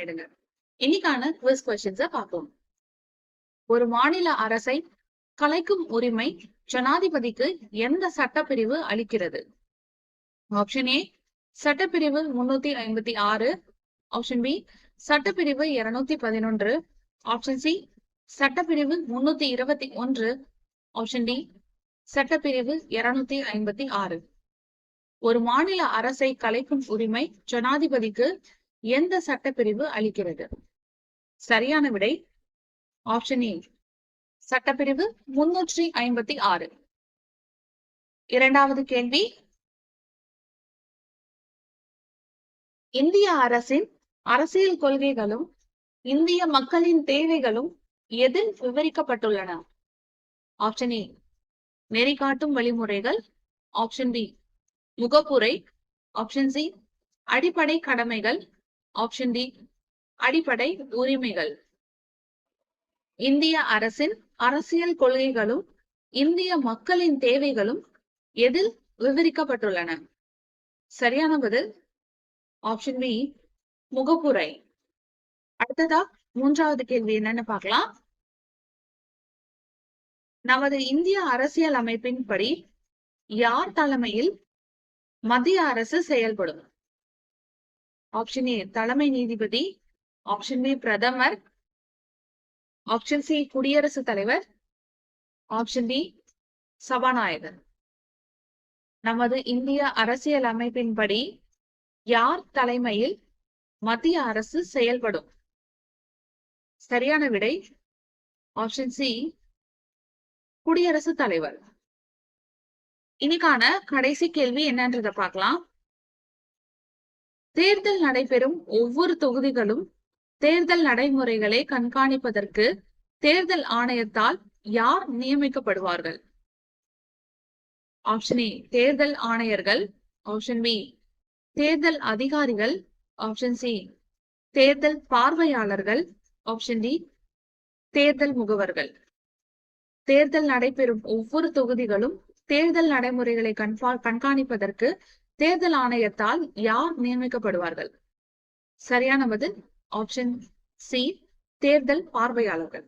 எடுங்க. இன்னைக்கான குவிஸ் கொஸ்டின்ஸ பார்ப்போம். ஒரு மாநில அரசை கலைக்கும் உரிமை ஜனாதிபதிக்கு எந்த சட்டப்பிரிவு அளிக்கிறது? ஆப்ஷன் ஏ சட்டப்பிரிவு முன்னூத்தி ஐம்பத்தி ஆறு. ஆப்ஷன் பி சட்டப்பிரிவு இருநூத்தி பதினொன்று. ஆப்ஷன் சி சட்டப்பிரிவு முன்னூத்தி இருபத்தி ஒன்று. ஆப்ஷன் டி சட்டப்பிரிவு இருநூத்தி ஐம்பத்தி ஆறு. ஒரு மாநில அரசை கலைக்கும் உரிமை ஜனாதிபதிக்கு எந்த சட்டப்பிரிவு அளிக்கிறது? சரியான விடை ஆப்ஷன் ஏ சட்டப்பிரிவு முன்னூற்றி ஐம்பத்தி ஆறு. இரண்டாவது கேள்வி. இந்திய அரசின் அரசியல் கொள்கைகளும் இந்திய மக்களின் தேவைகளும் எதில் விவரிக்கப்பட்டுள்ளன? ஆப்ஷன் ஏ நெறிகாட்டும் வழிமுறைகள். ஆப்ஷன் பி முகப்புரை. ஆப்ஷன் சி அடிப்படை கடமைகள். ஆப்ஷன் டி அடிப்படை உரிமைகள். இந்திய அரசின் அரசியல் கொள்கைகளும் இந்திய மக்களின் தேவைகளும் எதில் விவரிக்கப்பட்டுள்ளன? சரியான பதில்? ஆப்ஷன் பி முகப்புரை. அடுத்ததா மூன்றாவது கேள்வி என்னன்னு பார்க்கலாம். நமது இந்திய அரசியல் அமைப்பின்படி யார் தலைமையில் மத்திய அரசு செயல்படும்? ஆப்ஷன் ஏ தலைமை நீதிபதி. ஆப்ஷன் பி பிரதமர். ஆப்ஷன் சி குடியரசுத் தலைவர். ஆப்ஷன் டி சபாநாயகர். நமது இந்திய அரசியல் அமைப்பின்படி யார் தலைமையில் மத்திய அரசு செயல்படும்? சரியான விடை ஆப்ஷன் சி குடியரசுத் தலைவர். இன்னைக்கான கடைசி கேள்வி என்னன்றத பார்க்கலாம். தேர்தல் நடைபெறும் ஒவ்வொரு தொகுதிகளும் தேர்தல் நடைமுறைகளை கண்காணிப்பதற்கு தேர்தல் ஆணையத்தால் யார் நியமிக்கப்படுவார்கள்? ஆப்ஷன் ஏ தேர்தல் ஆணையர்கள். ஆப்ஷன் பி தேர்தல் அதிகாரிகள். ஆப்ஷன் சி தேர்தல் பார்வையாளர்கள். ஆப்ஷன் டி தேர்தல் முகவர்கள். தேர்தல் நடைபெறும் ஒவ்வொரு தொகுதிகளும் தேர்தல் நடைமுறைகளை கண்காணிப்பதற்கு தேர்தல் ஆணையத்தால் யார் நியமிக்கப்படுவார்கள்? சரியான பதில் ஆப்ஷன் சி தேர்தல் பார்வையாளர்கள்.